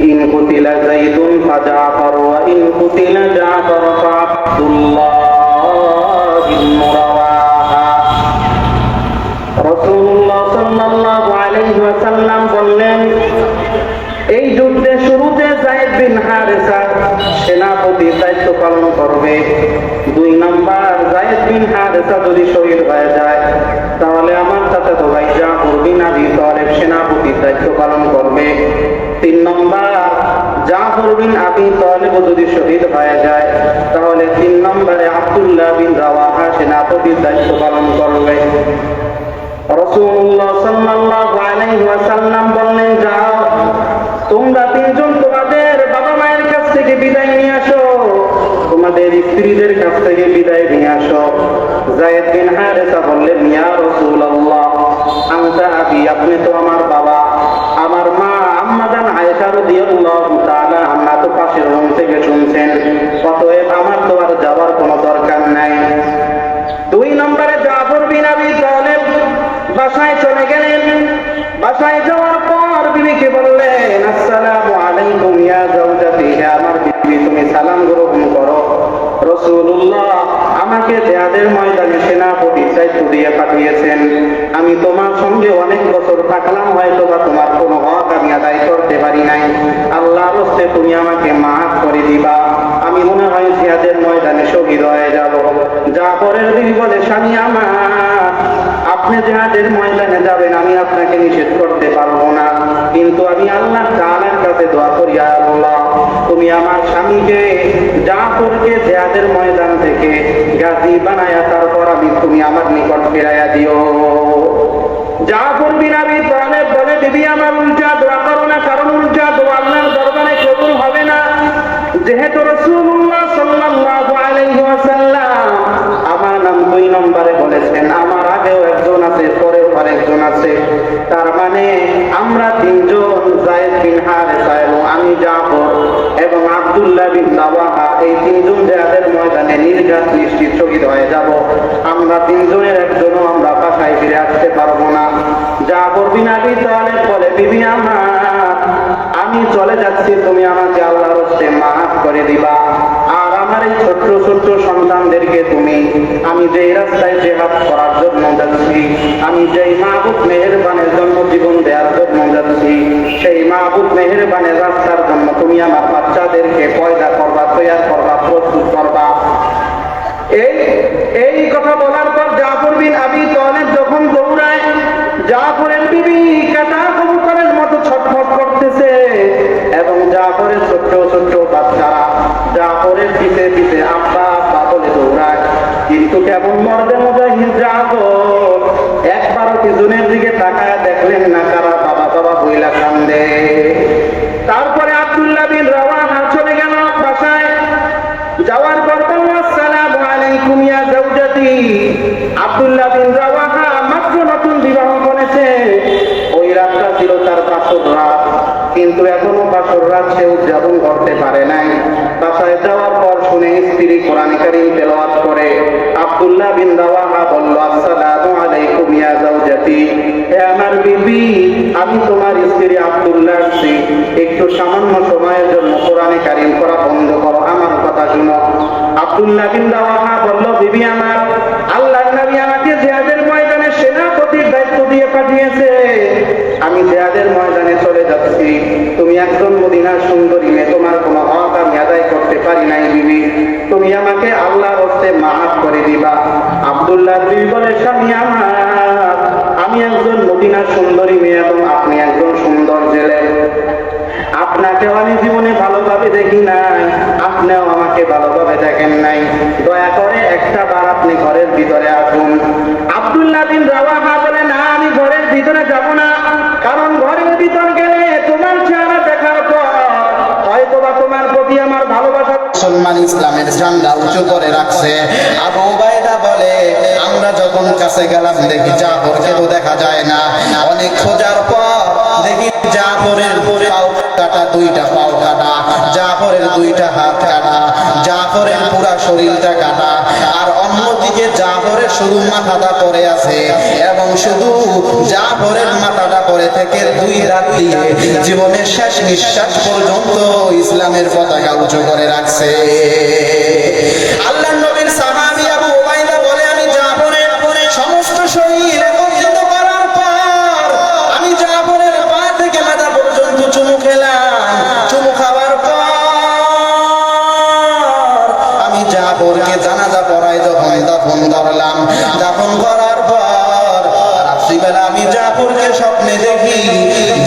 إن قتل زيد فجعفر وإن قتل جعفر فعبد الله بن رواحة রসুল্লাহ সাল্লাল্লাহু আলাইহি ওয়াসাল্লাম বললেন এই যুদ্ধে শুরুতে জায়েদ বিন হারেসা সেনাপতি দায়িত্ব পালন করবে দুই নাম্বার জায়েদ বিন হারেসা যদি শহীদ হয়ে যায় তাহলে আমার সাথে তো ভাই জাফর বিন আবি তালেব সেনাপতির দায়িত্ব পালন করবে তিন নম্বর, জাফর বিন আবি তালেব যদি শহীদ হয়ে যায়, তাহলে তিন নম্বরে আব্দুল্লাহ বিন রাওয়াহা সেনাপতির দায়িত্ব পালন করবে। রসুল্লাহ সাল্লাল্লাহু আলাইহি ওয়াসাল্লাম বাসায় যাওয়ার পর বিবিকে বললেন, আসসালামু আলাইকুম ইয়া জাওজাতি হে আমার বিবি, তুমি সালাম গ্রহণ করো। রসুল্লাহ আমাকে ময়দানে সেনাপতি দায়িত্ব দিয়ে পাঠিয়েছেন। আমি তোমার সঙ্গে অনেক বছর থাকলাম হয়তো বা তোমার কোনো হক আমি আদায় করতে পারি নাই। আল্লাহর হস্তে তুমি আমাকে মাফ করে দিবা। আমি মনে হয় জিহাদের ময়দানে শহীদ হয়ে যাব। যা পরের দিন বলে, স্বামী আমার আপনি জিহাদের ময়দানে যাবেন, আমি আপনাকে নিষেধ করতে পারব না। কিন্তু আমি আল্লাহ তাআলার কাছে দোয়া করি আয় আল্লাহ, তুমি আমার স্বামীকে জাফরকে জিহাদের ময়দান থেকে গাজী বানায়া, তারপর আমি তুমি আমার নিকট ফেরাইয়া দিও। জাফর বিন আবি তালেব বলে বিবি আমার উল্টা দোয়া করো না, কারণ উল্টা দোয়া আল্লাহর দরবারে কবুল হবে না। যেহেতু রাসূলুল্লাহ সাল্লাল্লাহু আলাইহি ওয়াসাল্লাম আমার নাম দুই নম্বরে বলেছেন আমার আগেও একজন আছে আরেকজন আছে। তার মানে আমরা তিনজন জায়েদ বিন হারেসা এবং আমি জাফর এবং আব্দুল্লাহ বিন রাওয়াহা এই তিনজন যাদের ময়দানে নির্ঘাত নিশ্চিত শহীদ হয়ে যাব। আমরা তিনজনের একজনও আমরা বাসায় ফিরে আসতে পারব না। জাফর বিন আবি তালেব বলে, বিবি আমার, আমি চলে যাচ্ছি, তুমি আমাকে আল্লাহর হস্তে মাফ করে দিবা। আর আমার এই ছোট্ট ছোট্ট সন্তানদেরকে তুমি, আমি যে রাস্তায় জেহাদ করার আমার বাচ্চাদেরকে পয়দা করবা, তৈয়ার করবা, প্রস্তুত করবা। এই এই কথা বলার পর জাফর বিন আবি তালেব যখন দৌড়ায়, জাফরের বিবি কাটা কবুতরের মতো ছটফট করতেছে এবং জাফরের ছোট্ট ছোট্ট বাচ্চারা জাফরের পিছে পিছে আব্বা আব্বা বলে দৌড়ায়। কিন্তু কেমন মর্দে মুজাহিদ জাফর, একবারও পিছনের দিকে তাকায় দেখলেন না কারা যাওয়ার পর বলল আসসালামু আলাইকুম ইয়া জাওজাতি আব্দুল্লাহ বিন রাওয়াহা মাত্র নতুন বিবাহ করেছে। ওই রাতটা ছিল তার বাসর রাত, কিন্তু এখনও বাসর রাত সে উদযাপন করতে পারে নাই। বাসায় যাওয়ার পর শুনে স্ত্রী কোরআন কারীম তেলাওয়াত করে। আব্দুল্লাহ বিন রাওয়াহা বলল, আসসালামু আলাইকুম ইয়া জাওজাতি হে আমার বিবি, আমি তোমার স্ত্রী আব্দুল্লাহ একটু সামান্য আব্দুল্লাহ বিন আমি একজন মদিনার সুন্দরী মেয়ে এবং আপনি একজন সুন্দর জেলে। আপনাকে আমি জীবনে ভালোভাবে দেখি নাই। আপনিও আমাকে ভালোভাবে দেখেন নাই। দয়া করে একটা বার আপনি ঘরের ভিতরে আসুন। আব্দুল্লাহ বিন রাওয়াহা বলে, না, আমি ঘরের ভিতরে যাব না। কারণ ঘরের ভিতর গেলে তোমার চেহারা দেখার পর হয়তো বা তোমার প্রতি আমার ভালোবাসা মুসলমান ইসলামের ঝান্ডা উঁচু করে রাখছে। আবু বলে, আমরা যখন কাছে গেলাম দেখি জাফরকে তো দেখা যায় না। অনেক খোঁজার পর দেখি জাফরের জাফরের দুইটা হাত কাটা জাফরের পুরা শরীরটা কাটা আর অন্যদিকে জাফরের শুধু মাথাটা পড়ে আছে এবং শুধু জাফরের মাথাটা পড়ে থেকে দুই রাত দিয়ে জীবনের শেষ নিঃশ্বাস পর্যন্ত ইসলামের পতাকা উঁচু করে রাখছে। আল্লাহ স্বপ্নে দেখি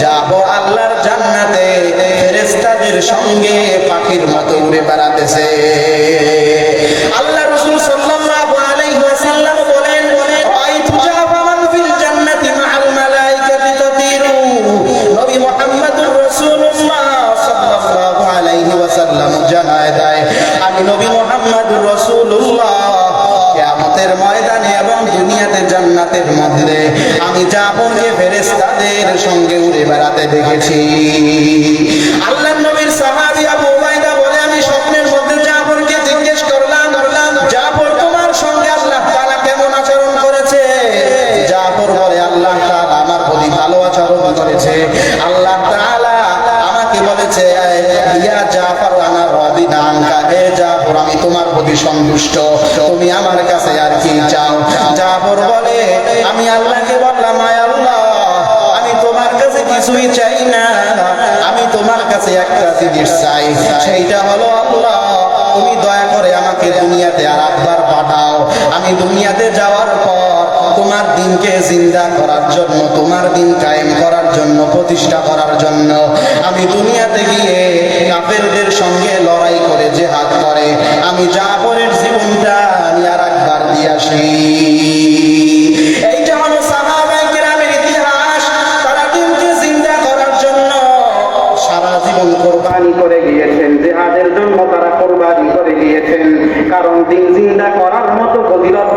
যাব আল্লাহর জান্নাতে ফেরেস্তাদের সঙ্গে পাখির মতো উড়ে বেড়াতেছে। আমি জাফরকে ফেরেস্তাদের সঙ্গে উড়ে বেড়াতে দেখেছি। আল্লাহর জাফর বলে আমি আল্লাহকে বললাম, আয় আল্লাহ, আমি তোমার কাছে কিছুই চাই না। আমি তোমার কাছে একটা জিনিস চাই, সেইটা হলো আল্লাহ, তুমি দয়া করে আমাকে দুনিয়াতে আর একবার পাঠাও। আমি দুনিয়াতে যাওয়ার পর তোমার দিনকে জিন্দা করার জন্য, তোমার দিন কায়েম করার জন্য, প্রতিষ্ঠা করার জন্য, আমি দুনিয়াতে গিয়ে কাফেরদের সঙ্গে লড়াই করে জেহাদ করে। আমি জাফরের জীবনটা আমি আর একবার para armar.